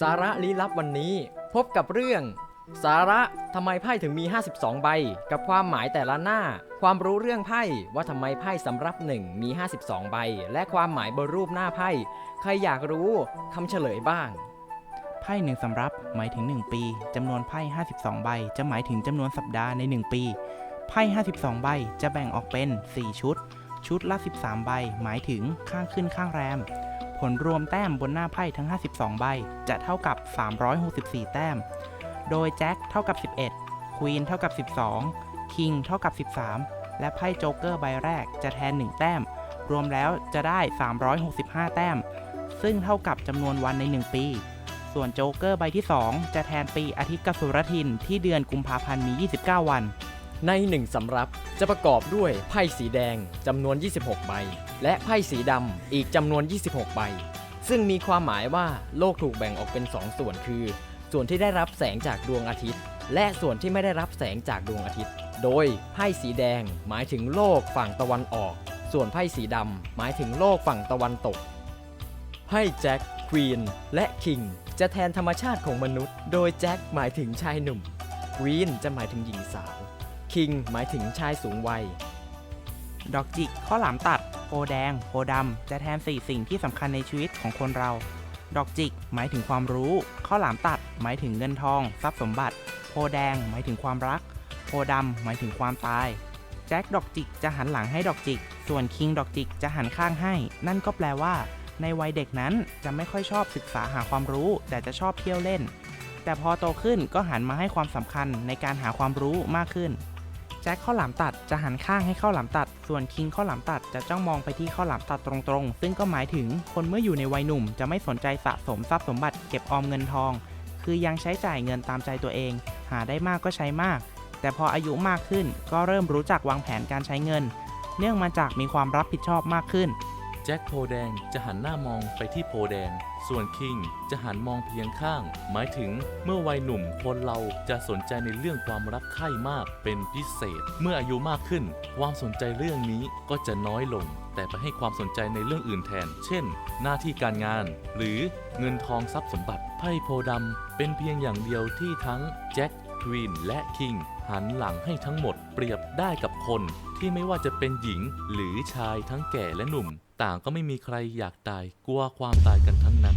สาระลี้ลับวันนี้ พบกับเรื่อง สาระทำไมไพ่ถึงมี 52 ใบ กับความหมายแต่ละหน้า ความรู้เรื่องไพ่ว่าทำไมไพ่สำรับหนึ่งมี 52 ใบ และความหมายบนรูปหน้าไพ่ ใครอยากรู้คำเฉลยบ้าง ไพ่หนึ่งสำรับหมายถึง 1 ปีจำนวนไพ่ 52 ใบ จะหมายถึงจำนวนสัปดาห์ใน 1 ปี ไพ่ 52 ใบจะแบ่งออกเป็น 4 ชุด ชุดละ 13 ใบ หมายถึงข้างขึ้นข้างแรม ผลรวมแต้มบนหน้าไพ่ทั้ง 52 ใบ จะเท่ากับ 364 แต้ม โดยแจ็คเท่ากับ 11 ควีนเท่ากับ 12 คิงเท่ากับ 13 และไพ่โจ๊กเกอร์ใบแรกจะแทน 1 แต้ม รวมแล้วจะได้ 365 แต้ม ซึ่งเท่ากับจำนวนวันใน 1 ปี ส่วนโจ๊กเกอร์ใบที่ 2 จะแทนปีอาทิตย์กสุรทินที่เดือนกุมภาพันธ์มี 29 วัน ในหนึ่งสำรับจะประกอบด้วยไพ่สีแดงจำนวน 26 ใบ และไพ่สีดำอีกจำนวน 26 ใบ ซึ่งมีความหมายว่าโลกถูกแบ่งออกเป็น 2 ส่วนคือ ส่วนที่ได้รับแสงจากดวงอาทิตย์ และส่วนที่ไม่ได้รับแสงจากดวงอาทิตย์ โดยไพ่สีแดงหมายถึงโลกฝั่งตะวันออก ส่วนไพ่สีดำหมายถึงโลกฝั่งตะวันตกไพ่แจ็คควีนและคิงจะแทนธรรมชาติของมนุษย์ โดยแจ็คหมายถึงชายหนุ่มควีนจะหมายถึงหญิงสาว คิงหมายถึงชายสูงวัย ดอกจิก ข้าวหลามตัด โพแดง โพดำ จะแทน4สิ่งที่สำคัญในชีวิตของคนเรา ดอกจิก หมายถึงความรู้ ข้าวหลามตัด หมายถึงเงินทอง ทรัพย์สมบัติ โพแดง หมายถึงความรัก โพดำ หมายถึงความตาย แจ็คดอกจิกจะหันหลังให้ดอกจิก ส่วนคิงดอกจิกจะหันข้างให้ นั่นก็แปลว่า ในวัยเด็กนั้นจะไม่ค่อยชอบศึกษาหาความรู้ แต่จะชอบเที่ยวเล่น แต่พอโตขึ้นก็หันมาให้ความสำคัญในการหาความรู้มากขึ้น จ็คข้าวหลามตัดจะหันข้างให้ข้าวหลามตัด ส่วนคิงข้าวหลามตัดจะจ้องมองไปที่ข้าวหลามตัดตรงๆ ซึ่งก็หมายถึงคนเมื่ออยู่ในวัยหนุ่ม จะไม่สนใจสะสมทรัพย์สมบัติเก็บออมเงินทอง คือยังใช้จ่ายเงินตามใจตัวเอง หาได้มากก็ใช้มาก แต่พออายุมากขึ้นก็เริ่มรู้จักวางแผนการใช้เงิน เนื่องมาจากมีความรับผิดชอบมากขึ้น แจ็คโพแดงจะหันหน้ามองไปที่โพแดง ส่วนคิงจะหันมองเพียงข้าง หมายถึงเมื่อวัยหนุ่มคนเราจะสนใจในเรื่องความรักใคร่มากเป็นพิเศษ เมื่ออายุมากขึ้น ความสนใจเรื่องนี้ก็จะน้อยลง แต่ไปให้ความสนใจในเรื่องอื่นแทน เช่น หน้าที่การงาน หรือเงินทองทรัพย์สมบัติไพ่โพดำเป็นเพียงอย่างเดียวที่ทั้งแจ็คควีนและคิง หันหลังให้ทั้งหมดเปรียบได้กับคนที่ไม่ว่าจะเป็นหญิงหรือชายทั้งแก่และหนุ่ม ต่างก็ไม่มีใครอยากตายกลัวความตายกันทั้งนั้น